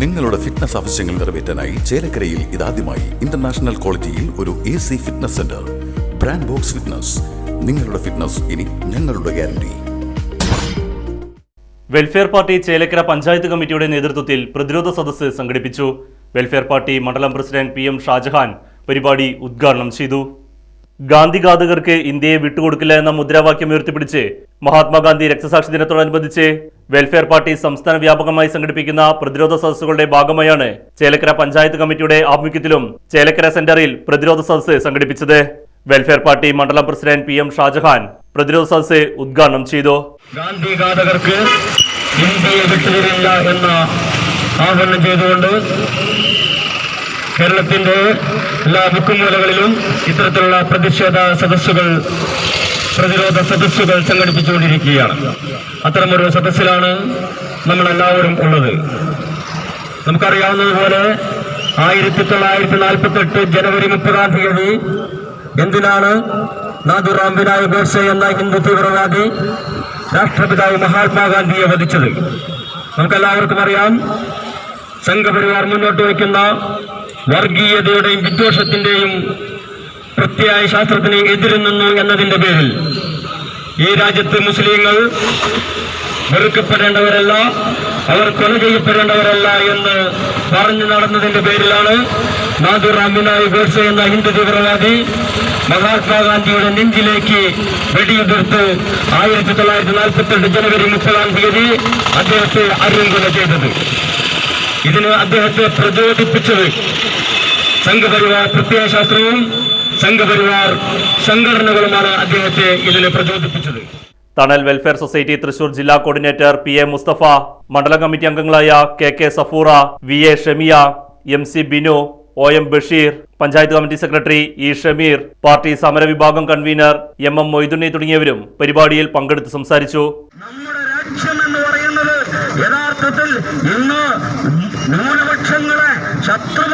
നിങ്ങളുടെ ഫിറ്റ്നസ് ആവശ്യങ്ങൾ നിറവേറ്റാനായി ചേലക്കരയിൽ ഇതാദ്യമായി ഇന്റർനാഷണൽ ക്വാളിറ്റിയിൽ ഒരു A C fitness centre brand box fitness നിങ്ങളുടെ ഫിറ്റ്നസ് ഇനി ഞങ്ങളുടെ guarantee welfare party Chelakkara panchayat കമ്മിറ്റിയുടെ നേതൃത്വത്തിൽ പ്രതിരോധ സദസ്സ് സംഘടിപ്പിച്ചു. വെൽഫെയർ പാർട്ടി മണ്ഡലം പ്രസിഡന്റ് പി എം ഷാജഹാൻ പരിപാടി ഉദ്ഘാടനം ചെയ്തു. ഗാന്ധിഘാതകർക്ക് ഇന്ത്യയെ വിട്ടുകൊടുക്കില്ല എന്ന മുദ്രാവാക്യം ഉയർത്തിപ്പിടിച്ച് മഹാത്മാഗാന്ധി രക്തസാക്ഷി ദിനത്തോടനുബന്ധിച്ച് വെൽഫെയർ പാർട്ടി സംസ്ഥാന വ്യാപകമായി സംഘടിപ്പിക്കുന്ന പ്രതിരോധ സദസ്സുകളുടെ ഭാഗമായാണ് ചേലക്കര പഞ്ചായത്ത് കമ്മിറ്റിയുടെ ആഭിമുഖ്യത്തിലും ചേലക്കര സെന്ററിൽ പ്രതിരോധ സദസ്സ് സംഘടിപ്പിച്ചത്. വെൽഫെയർ പാർട്ടി മണ്ഡലം പ്രസിഡന്റ് പി എം ഷാജഹാൻ പ്രതിരോധ സദസ്സ് ഉദ്ഘാടനം ചെയ്തു. എന്ന ആഹ്വാനം ചെയ്തുകൊണ്ട് കേരളത്തിന്റെ എല്ലാ മുക്കുമൂലകളിലും ഇത്തരത്തിലുള്ള പ്രതിഷേധ സദസ്സുകൾ പ്രതിരോധ സദസ്സുകൾ സംഘടിപ്പിച്ചുകൊണ്ടിരിക്കുകയാണ്. അത്തരമൊരു സദസ്സിലാണ് നമ്മളെല്ലാവരും ഉള്ളത്. നമുക്കറിയാവുന്നതുപോലെ ആയിരത്തി തൊള്ളായിരത്തി നാൽപ്പത്തി എട്ട് ജനുവരി മുപ്പതാം തീയതി എന്തിനാണ് നാഥുറാം ബിനായ് ഗോഡ്സെ എന്ന ഹിന്ദു തീവ്രവാദി രാഷ്ട്രപിതാവ് മഹാത്മാഗാന്ധിയെ വധിച്ചത്? നമുക്കെല്ലാവർക്കും അറിയാം സംഘപരിവാർ മുന്നോട്ട് വയ്ക്കുന്ന വർഗീയതയുടെയും വിദ്വേഷത്തിന്റെയും പ്രത്യായ ശാസ്ത്രത്തിന് എതിരുന്നു എന്നതിന്റെ പേരിൽ ഈ രാജ്യത്ത് മുസ്ലിങ്ങൾ വെറുക്കപ്പെടേണ്ടവരല്ല അവർ കൊല ചെയ്യപ്പെടേണ്ടവരല്ല എന്ന് പറഞ്ഞു നടന്നതിന്റെ പേരിലാണ് നാദുർ വിനായക് ഗോഡ്സെ എന്ന ഹിന്ദു തീവ്രവാദി മഹാത്മാഗാന്ധിയുടെ നെഞ്ചിലേക്ക് വെടിയുതിർത്ത് ആയിരത്തി തൊള്ളായിരത്തി നാൽപ്പത്തി എട്ട് ജനുവരി മുപ്പതാം തീയതി അദ്ദേഹത്തെ അരുങ്കൊല ചെയ്തത്. ഇതിന് അദ്ദേഹത്തെ പ്രചോദിപ്പിച്ചത് സംഘപരിവാർ പ്രത്യയശാസ്ത്രവും സംഘപരിവാർ സംഘടനകളുമാണ് അദ്ദേഹത്തെ ഇതിനെ പ്രചോദിപ്പിച്ചത്. തണൽ വെൽഫെയർ സൊസൈറ്റി തൃശൂർ ജില്ലാ കോർഡിനേറ്റർ പി എ മുസ്തഫ മണ്ഡലം കമ്മിറ്റി അംഗങ്ങളായ K K Safoora V A Shamiya M C Binu O M Basheer panchayat committee secretary E Shameer party സമര വിഭാഗം കൺവീനർ എം എം മൊയ്തുണ്ണി തുടങ്ങിയവരും പരിപാടിയിൽ പങ്കെടുത്ത് സംസാരിച്ചു. നമ്മുടെ രാജ്യം എന്ന് പറയുന്നത് യഥാർത്ഥത്തിൽ ഇന്ന് ന്യൂനപക്ഷങ്ങളെ ശത്രുപക്ഷത്ത്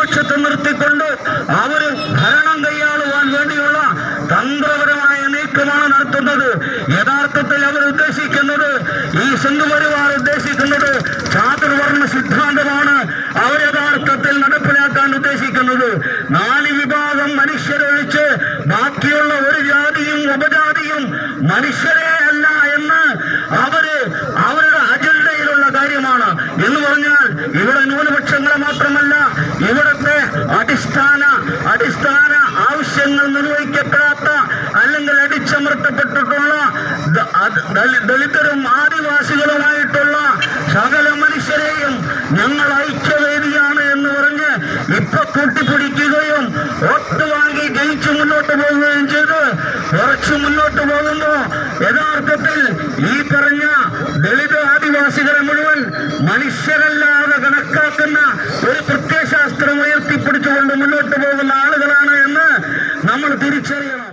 തന്ത്രപരമായ നീക്കമാണ് നടത്തുന്നത്. യഥാർത്ഥത്തിൽ അവർ ഉദ്ദേശിക്കുന്നത് ഈ സംഘപരിവാർ ഉദ്ദേശിക്കുന്നത് ചാതുർവർണ സിദ്ധാന്തമാണ്. അവർ യഥാർത്ഥത്തിൽ നടപ്പിലാക്കാൻ ഉദ്ദേശിക്കുന്നത്. നാല് വിഭാഗം മനുഷ്യരൊഴിച്ച് ബാക്കിയുള്ള ഒരു ജാതിയും ഉപജാതിയും മനുഷ്യരെ ദലി- ദളിതരും ആദിവാസികളുമായിട്ടുള്ള സകല മനുഷ്യരെയും ഞങ്ങൾ ഐക്യവേദിയാണ് എന്ന് പറഞ്ഞ് ഇപ്പൊ കൂട്ടിപ്പിടിക്കുകയും ഒത്തു വാങ്ങി ജയിച്ചു മുന്നോട്ട് പോവുകയും ചെയ്ത് കുറച്ച് മുന്നോട്ട് പോകുമ്പോ യഥാർത്ഥത്തിൽ ഈ പറഞ്ഞ ദളിത് ആദിവാസികളെ മുഴുവൻ മനുഷ്യരല്ലാതെ കണക്കാക്കുന്ന ഒരു പ്രത്യയശാസ്ത്രം ഉയർത്തിപ്പിടിച്ചുകൊണ്ട് മുന്നോട്ട് പോകുന്ന ആളുകളാണ് എന്ന് നമ്മൾ തിരിച്ചറിയണം.